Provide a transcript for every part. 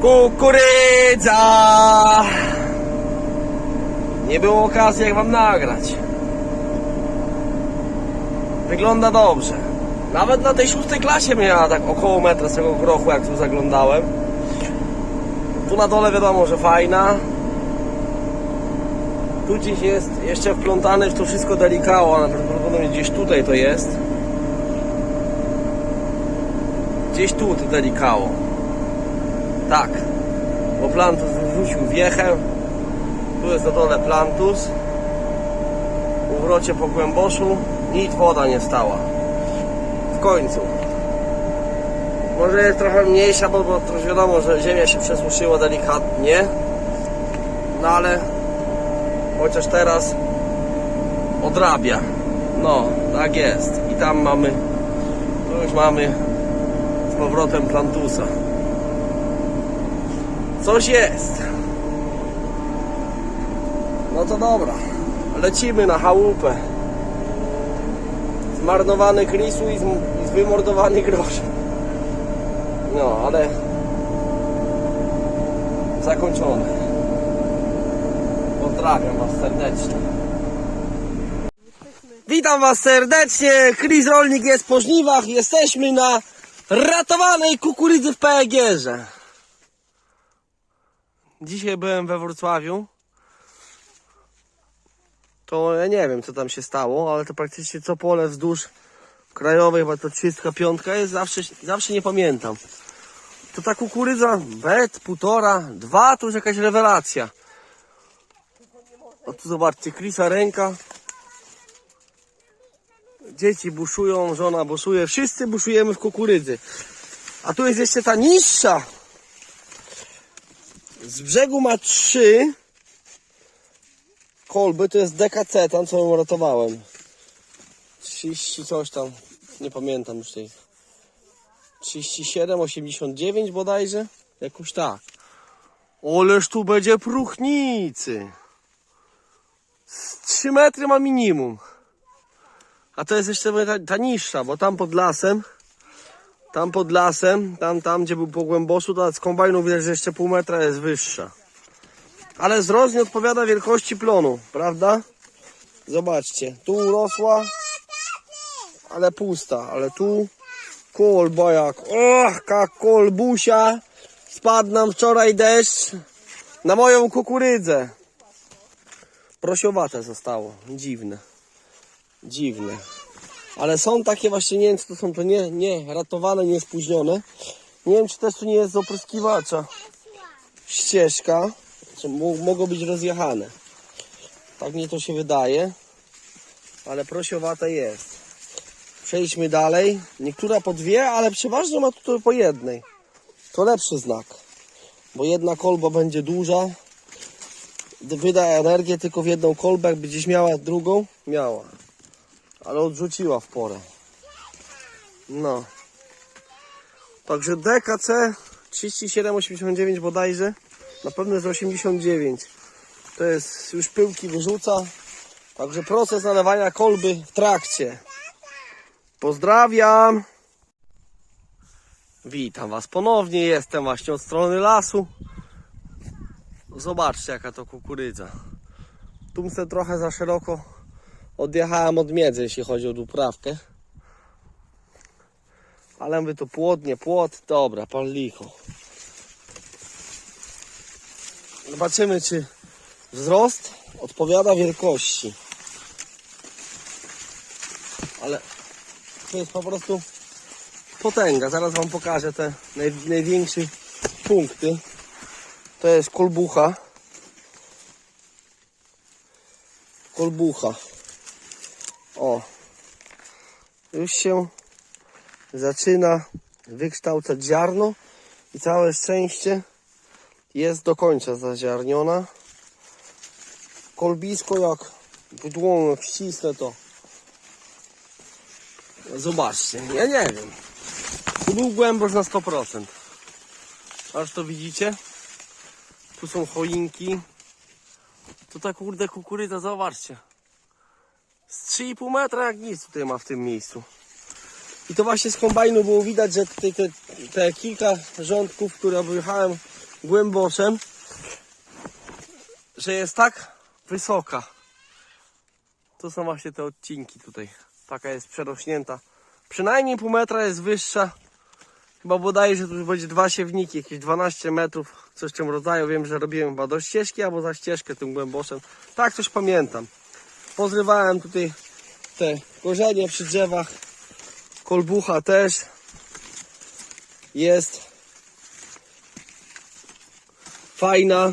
Kukurydza! Nie było okazji jak wam nagrać. Wygląda dobrze. Nawet na tej szóstej klasie miała tak około metra z tego grochu, jak tu zaglądałem. Tu na dole wiadomo, że fajna. Tu gdzieś jest jeszcze wplątany w to wszystko delikało, ale prawdopodobnie gdzieś tutaj to jest. Gdzieś tu to delikało. Tak. Bo plantus wrzucił wiechę. Tu jest na dole plantus. U wrocie po głęboszu nic woda nie stała. W końcu. Może jest trochę mniejsza, bo, bo wiadomo, że ziemia się przesuszyła delikatnie. No ale chociaż teraz odrabia. No, tak jest. I tam mamy, tu już mamy z powrotem plantusa. Coś jest. No to dobra. Lecimy na chałupę. Zmarnowany krisu i, i wymordowany grosz. No, ale zakończone. Pozdrawiam Was serdecznie. Witam Was serdecznie. Chris Rolnik jest po żniwach. Jesteśmy na ratowanej kukurydzy w PEG-ierze. Dzisiaj byłem we Wrocławiu. To ja nie wiem co tam się stało, ale to praktycznie co pole wzdłuż krajowej, chyba to 35 jest, zawsze, zawsze nie pamiętam. To ta kukurydza, bet, półtora, dwa, to już jakaś rewelacja. O tu zobaczcie, Krisa ręka. Dzieci buszują, żona buszuje, wszyscy buszujemy w kukurydzy. A tu jest jeszcze ta niższa. Z brzegu ma trzy kolby, to jest DKC, tam co ją ratowałem. 30 coś tam, nie pamiętam już tej. 37, 89 bodajże? Jakoś tak. Oleż tu będzie próchnicy. Z 3 metry ma minimum. A to jest jeszcze ta, ta niższa, bo tam pod lasem, tam pod lasem, tam, tam gdzie był po głęboszu, to z kombajnu widać, że jeszcze pół metra jest wyższa. Ale wzrost nie odpowiada wielkości plonu, prawda? Zobaczcie, tu urosła, ale pusta, ale tu kolba jak, och, jak kolbusia, spadł nam wczoraj deszcz na moją kukurydzę. Prosiowate zostało, dziwne, dziwne. Ale są takie właśnie, nie wiem czy to są to nie, nie ratowane, nie spóźnione. Nie wiem czy też tu nie jest opryskiwacza ścieżka, czy mo- mogą być rozjechane. Tak mnie to się wydaje, ale prosiowate jest. Przejdźmy dalej. Niektóre po dwie, ale przeważnie ma tutaj po jednej. To lepszy znak, bo jedna kolba będzie duża, wyda energię tylko w jedną kolbę, jakby gdzieś miała drugą, miała. Ale odrzuciła w porę. No. Także DKC 3789 bodajże. Na pewno jest 89. To jest już pyłki wyrzuca. Także proces nalewania kolby w trakcie. Pozdrawiam. Witam Was ponownie. Jestem właśnie od strony lasu. Zobaczcie jaka to kukurydza. Tu trochę za szeroko odjechałem od miedzy, jeśli chodzi o uprawkę. Ale mówię to płot, nie płot. Dobra, pan licho. Zobaczymy, czy wzrost odpowiada wielkości. Ale to jest po prostu potęga. Zaraz Wam pokażę te naj, największe punkty. To jest kolbucha. Kolbucha. Już się zaczyna wykształcać ziarno i całe szczęście jest do końca zaziarniona. Kolbisko jak pudłono, jak ścisnę to. Zobaczcie, ja nie wiem. Tu był głębosz na 100%. Aż to widzicie? Tu są choinki. To ta kurde kukurydza, zobaczcie. Z 3,5 metra jak nic tutaj ma w tym miejscu. I to właśnie z kombajnu było widać, że tutaj te, te kilka rządków, które objechałem głęboszem, że jest tak wysoka. To są właśnie te odcinki tutaj. Taka jest przerośnięta. Przynajmniej pół metra jest wyższa. Chyba bodajże że tu będzie dwa siewniki, jakieś 12 metrów, coś w tym rodzaju. Wiem, że robiłem chyba do ścieżki albo za ścieżkę tym głęboszem. Tak coś pamiętam. Pozrywałem tutaj te korzenie przy drzewach. Kolbucha też jest fajna.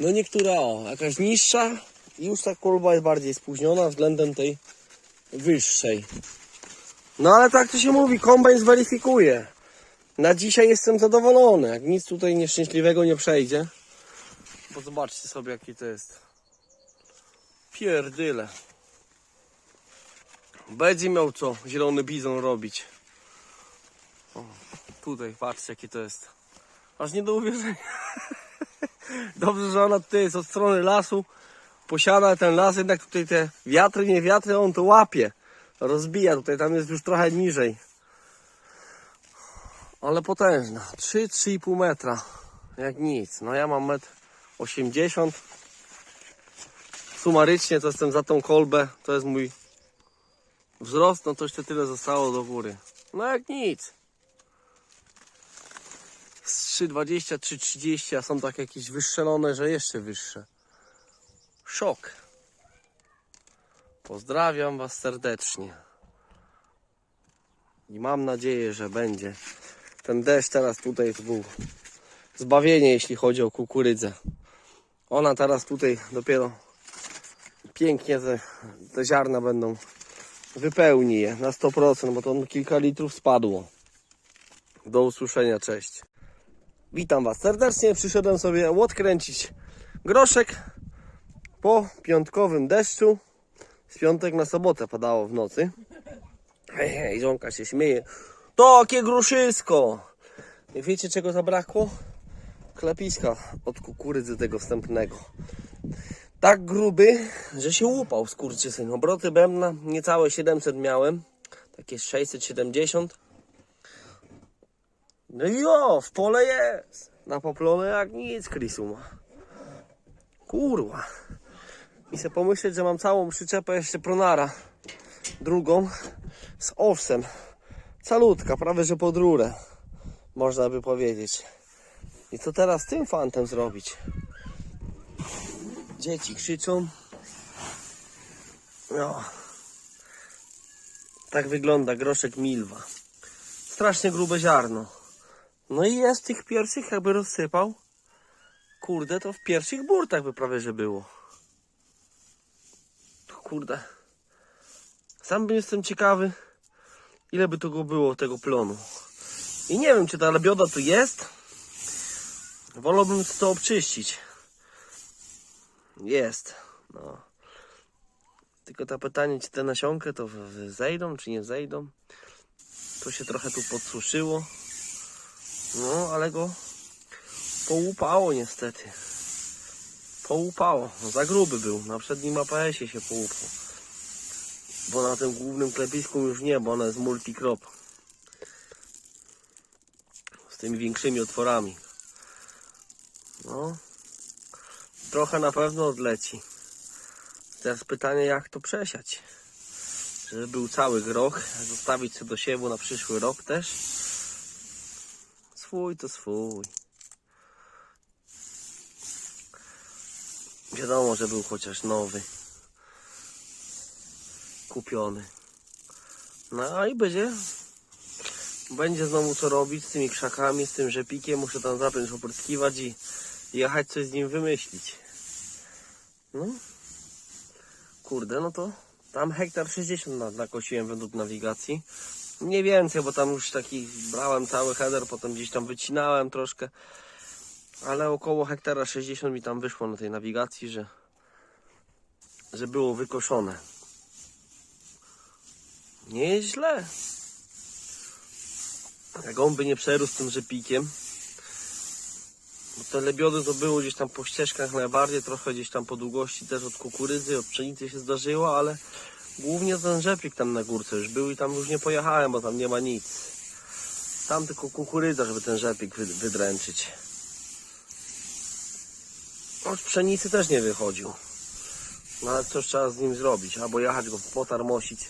No niektóra o, jakaś niższa i już ta kolba jest bardziej spóźniona względem tej wyższej. No ale tak to się mówi, kombajn zweryfikuje. Na dzisiaj jestem zadowolony, jak nic tutaj nieszczęśliwego nie przejdzie. Bo zobaczcie sobie jaki to jest. Pierdyle. Będzie miał co zielony bizon robić. O, tutaj patrzcie jakie to jest. Aż nie do uwierzenia. Dobrze, że ona tutaj jest od strony lasu. Posiada ten las, jednak tutaj te wiatry, nie wiatry, on to łapie. Rozbija tutaj, tam jest już trochę niżej. Ale potężna. 3-3,5 metra. Jak nic. No ja mam metr 80. Sumarycznie to jestem za tą kolbę. To jest mój wzrost. No to jeszcze tyle zostało do góry. No jak nic. Z 3,20, 3,30, a są tak jakieś wystrzelone, że jeszcze wyższe. Szok. Pozdrawiam Was serdecznie. I mam nadzieję, że będzie. Ten deszcz teraz tutaj to był zbawienie, jeśli chodzi o kukurydzę. Ona teraz tutaj dopiero pięknie te, te ziarna będą wypełni je na 100%, bo to kilka litrów spadło. Do usłyszenia, cześć. Witam Was serdecznie. Przyszedłem sobie odkręcić groszek po piątkowym deszczu. Z piątek na sobotę padało w nocy. Hej, hej, żonka się śmieje. Takie gruszysko! I wiecie czego zabrakło? Klepiska od kukurydzy tego wstępnego. Tak gruby, że się łupał skurczysyn. Obroty bębna niecałe 700 miałem. Takie 670. No i o, w pole jest. Na poplone jak nic Chrisu ma. Kurwa. I sobie pomyśleć, że mam całą przyczepę jeszcze pronara. Drugą z owsem. Calutka, prawie że pod rurę. Można by powiedzieć. I co teraz z tym fantem zrobić? Dzieci krzyczą. No. Tak wygląda groszek milwa. Strasznie grube ziarno. No i jest tych pierwszych jakby rozsypał. Kurde, to w pierwszych burtach by prawie że było. Kurde. Sam bym jestem ciekawy, ile by tego było, tego plonu. I nie wiem, czy ta lebioda tu jest. Wolałbym to obczyścić. Jest. No. Tylko to pytanie, czy te nasionkę to zejdą, czy nie zejdą. To się trochę tu podsuszyło. No, ale go połupało niestety. Połupało. No, za gruby był. Na przednim APS-ie się połupał. Bo na tym głównym klepisku już nie, bo ona jest multikrop. Z tymi większymi otworami. No. Trochę na pewno odleci. Teraz pytanie, jak to przesiać. Żeby był cały groch, zostawić sobie do siewu na przyszły rok też. Swój to swój. Wiadomo, że był chociaż nowy. Kupiony. No i będzie. Będzie znowu co robić z tymi krzakami, z tym rzepikiem. Muszę tam zapiąć, opryskiwać i jechać coś z nim wymyślić. No. Kurde, no to tam hektar 60 na- nakosiłem według nawigacji. Mniej więcej, bo tam już taki brałem cały header, potem gdzieś tam wycinałem troszkę. Ale około hektara 60 mi tam wyszło na tej nawigacji, że, że było wykoszone. Nie jest źle. Jak on by nie przerósł tym rzepikiem, bo te lebiody to było gdzieś tam po ścieżkach najbardziej, trochę gdzieś tam po długości też od kukurydzy, od pszenicy się zdarzyło, ale głównie ten rzepik tam na górce już był i tam już nie pojechałem, bo tam nie ma nic. Tam tylko kukurydza, żeby ten rzepik wy- wydręczyć. Od pszenicy też nie wychodził. No ale coś trzeba z nim zrobić. Albo jechać go potarmosić.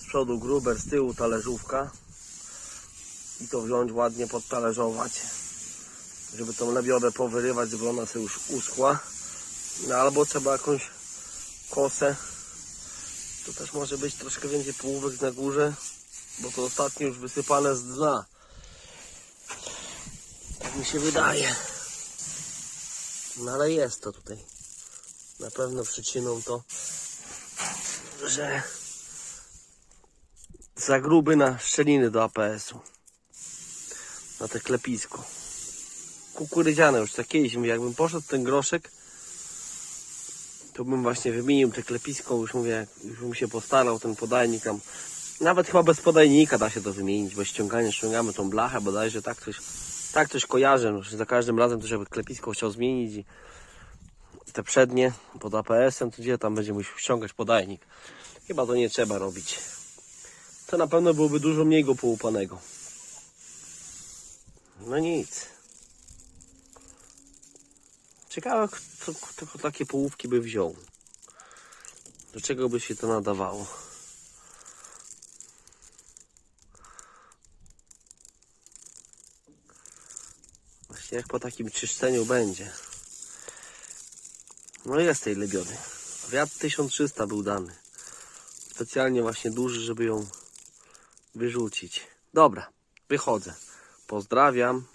Z przodu gruber, z tyłu talerzówka. I to wziąć ładnie podtalerzować. Żeby tą lebiodę powyrywać, żeby ona sobie już uschła. No albo trzeba jakąś kosę. To też może być troszkę więcej połówek na górze. Bo to ostatnio już wysypane z dna. Tak mi się wydaje. No ale jest to tutaj. Na pewno przyczyną to, że za gruby na szczeliny do APS-u. Na te klepisko. Kukurydziane już tak kiedyś mówię, jakbym poszedł ten groszek, to bym właśnie wymienił te klepisko, już mówię, już bym się postarał, ten podajnik tam. Nawet chyba bez podajnika da się to wymienić, bo ściąganie, ściągamy tą blachę, bodajże tak coś, tak coś kojarzę, no, że za każdym razem też jakby klepisko chciał zmienić i te przednie pod APS-em, to gdzie tam będzie musiał ściągać podajnik. Chyba to nie trzeba robić. To na pewno byłoby dużo mniej go połupanego. No nic. Ciekawe, kto, kto takie połówki by wziął. Do czego by się to nadawało? Właśnie jak po takim czyszczeniu będzie. No jest tej lebiody. Wiatr 1300 był dany. Specjalnie właśnie duży, żeby ją wyrzucić. Dobra, wychodzę. Pozdrawiam.